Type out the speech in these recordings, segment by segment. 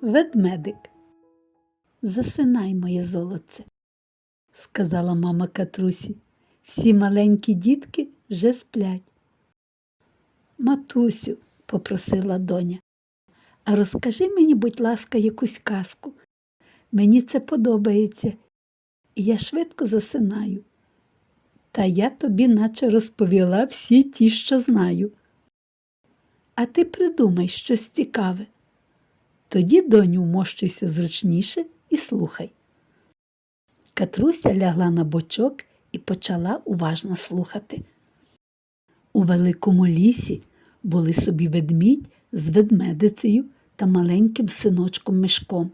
Ведмедик. Засинай, моє золоце, сказала мама Катрусі. Всі маленькі дітки вже сплять. Матусю, попросила доня, а розкажи мені, будь ласка, якусь казку. Мені це подобається, і я швидко засинаю. Та я тобі наче розповіла всі ті, що знаю. А ти придумай щось цікаве. Тоді, доню, вмощуйся зручніше і слухай. Катруся лягла на бочок і почала уважно слухати. У великому лісі були собі ведмідь з ведмедицею та маленьким синочком мишком.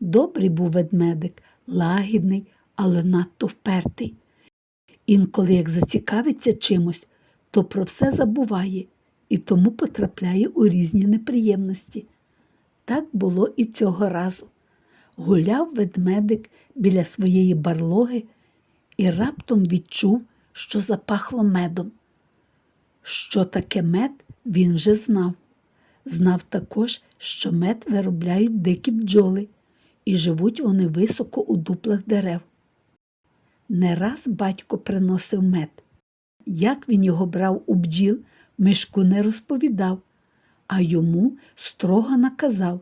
Добрий був ведмедик, лагідний, але надто впертий. Інколи, як зацікавиться чимось, то про все забуває і тому потрапляє у різні неприємності. Так було і цього разу. Гуляв ведмедик біля своєї барлоги і раптом відчув, що запахло медом. Що таке мед, він вже знав. Знав також, що мед виробляють дикі бджоли, і живуть вони високо у дуплах дерев. Не раз батько приносив мед. Як він його брав у бджіл, мишку не розповідав, а йому строго наказав,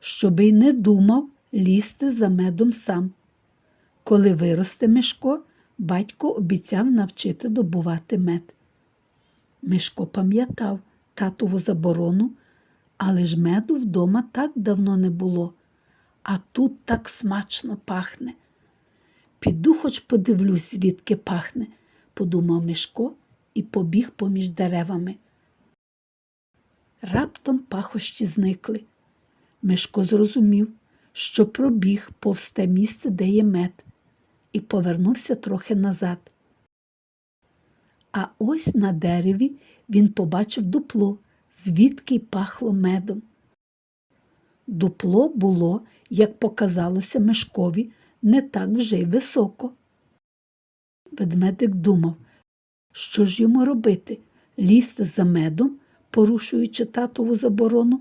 щоби й не думав лізти за медом сам. Коли виросте Мишко, батько обіцяв навчити добувати мед. Мишко пам'ятав татову заборону, але ж меду вдома так давно не було, а тут так смачно пахне. Піду хоч подивлюсь, звідки пахне, подумав Мишко і побіг поміж деревами. Раптом пахощі зникли. Мишко зрозумів, що пробіг повз те місце, де є мед, і повернувся трохи назад. А ось на дереві він побачив дупло, звідки й пахло медом. Дупло було, як показалося Мишкові, не так вже й високо. Ведмедик думав, що ж йому робити лізти за медом, порушуючи татову заборону,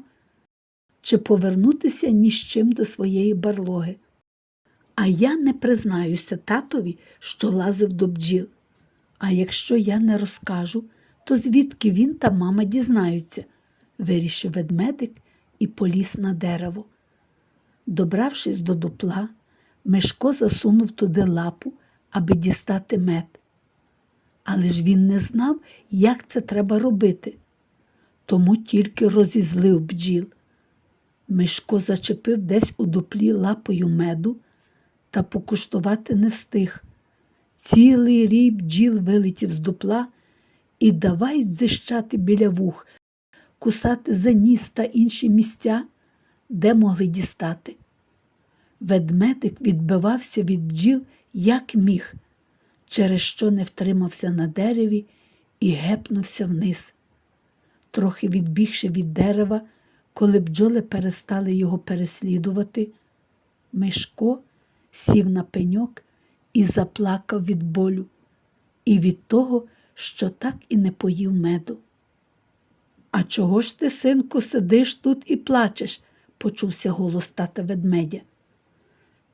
чи повернутися ні з чим до своєї барлоги. А я не признаюся татові, що лазив до бджіл. А якщо я не розкажу, то звідки він та мама дізнаються, вирішив ведмедик і поліз на дерево. Добравшись до дупла, Мишко засунув туди лапу, аби дістати мед. Але ж він не знав, як це треба робити, тому тільки розізлив бджіл. Мишко зачепив десь у дуплі лапою меду та покуштувати не встиг. Цілий рій бджіл вилетів з дупла і давай зищати біля вух, кусати за ніс та інші місця, де могли дістати. Ведмедик відбивався від бджіл, як міг, через що не втримався на дереві і гепнувся вниз. Трохи відбігши від дерева, коли бджоли перестали його переслідувати, Мишко сів на пеньок і заплакав від болю, і від того, що так і не поїв меду. А чого ж ти, синку, сидиш тут і плачеш? почувся голос тата ведмедя.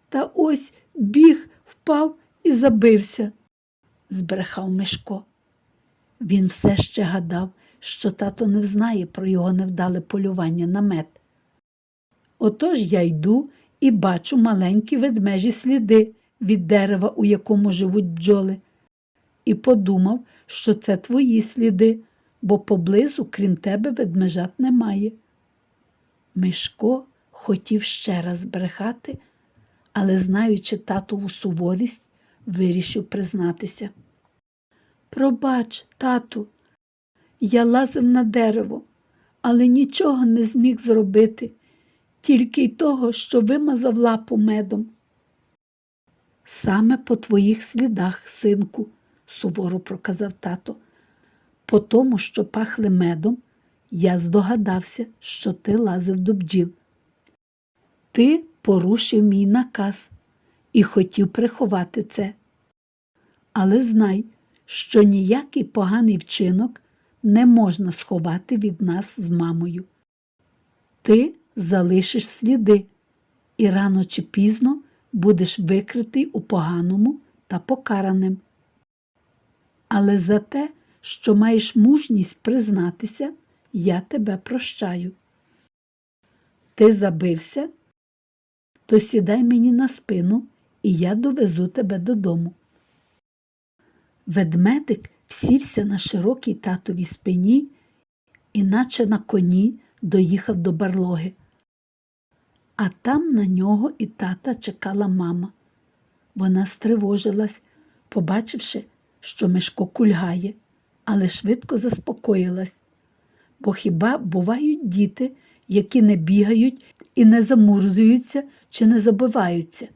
Та ось біг, впав і забився, збрехав Мишко. Він все ще гадав, що тато не взнає про його невдале полювання на мед. Отож я йду і бачу маленькі ведмежі сліди від дерева, у якому живуть бджоли, і подумав, що це твої сліди, бо поблизу, крім тебе, ведмежат немає. Мишко хотів ще раз брехати, але, знаючи татову суворість, вирішив признатися. Пробач, тату, я лазив на дерево, але нічого не зміг зробити, тільки й того, що вимазав лапу медом. Саме по твоїх слідах, синку, суворо проказав тато. По тому, що пахли медом, я здогадався, що ти лазив до бджіл. Ти порушив мій наказ і хотів приховати це. Але знай, що ніякий поганий вчинок не можна сховати від нас з мамою. Ти залишиш сліди, і рано чи пізно будеш викритий у поганому та покараним. Але за те, що маєш мужність признатися, я тебе прощаю. Ти забився? То сідай мені на спину, і я довезу тебе додому. Ведмедик сівся на широкій татовій спині, і наче на коні доїхав до барлоги. А там на нього і тата чекала мама. Вона стривожилась, побачивши, що Мишко кульгає, але швидко заспокоїлась. Бо хіба бувають діти, які не бігають і не замурзуються чи не забиваються?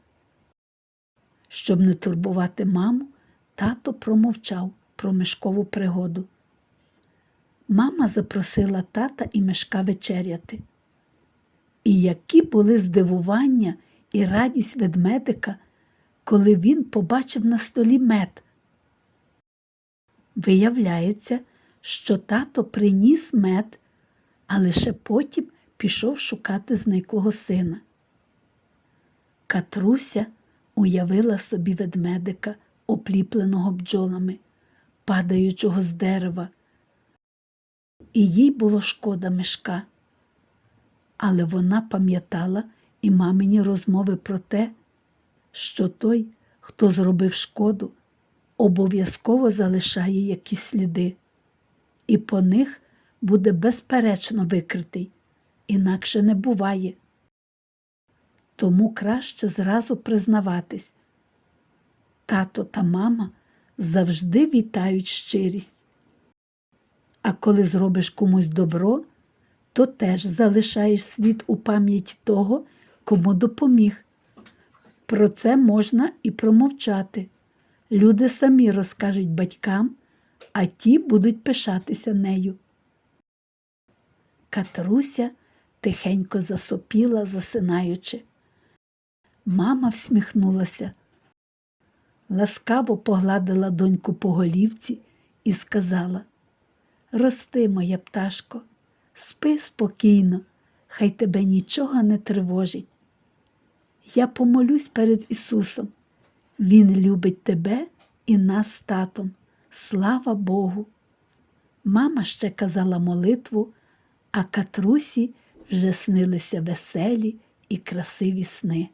Щоб не турбувати маму, тато промовчав про Мишкову пригоду. Мама запросила тата і Мишка вечеряти. І які були здивування і радість ведмедика, коли він побачив на столі мед. Виявляється, що тато приніс мед, а лише потім пішов шукати зниклого сина. Катруся уявила собі ведмедика, опліпленого бджолами, падаючого з дерева, і їй було шкода мешка. Але вона пам'ятала і мамині розмови про те, що той, хто зробив шкоду, обов'язково залишає якісь сліди, і по них буде безперечно викритий, інакше не буває. Тому краще зразу признаватись. Тато та мама завжди вітають щирість. А коли зробиш комусь добро, то теж залишаєш слід у пам'яті того, кому допоміг. Про це можна і промовчати. Люди самі розкажуть батькам, а ті будуть пишатися нею. Катруся тихенько засопіла, засинаючи. Мама всміхнулася, ласкаво погладила доньку по голівці і сказала Рости, моя пташко, спи спокійно, хай тебе нічого не тривожить. Я помолюсь перед Ісусом. Він любить тебе і нас з татом. Слава Богу. Мама ще казала молитву, а катрусі вже снилися веселі і красиві сни.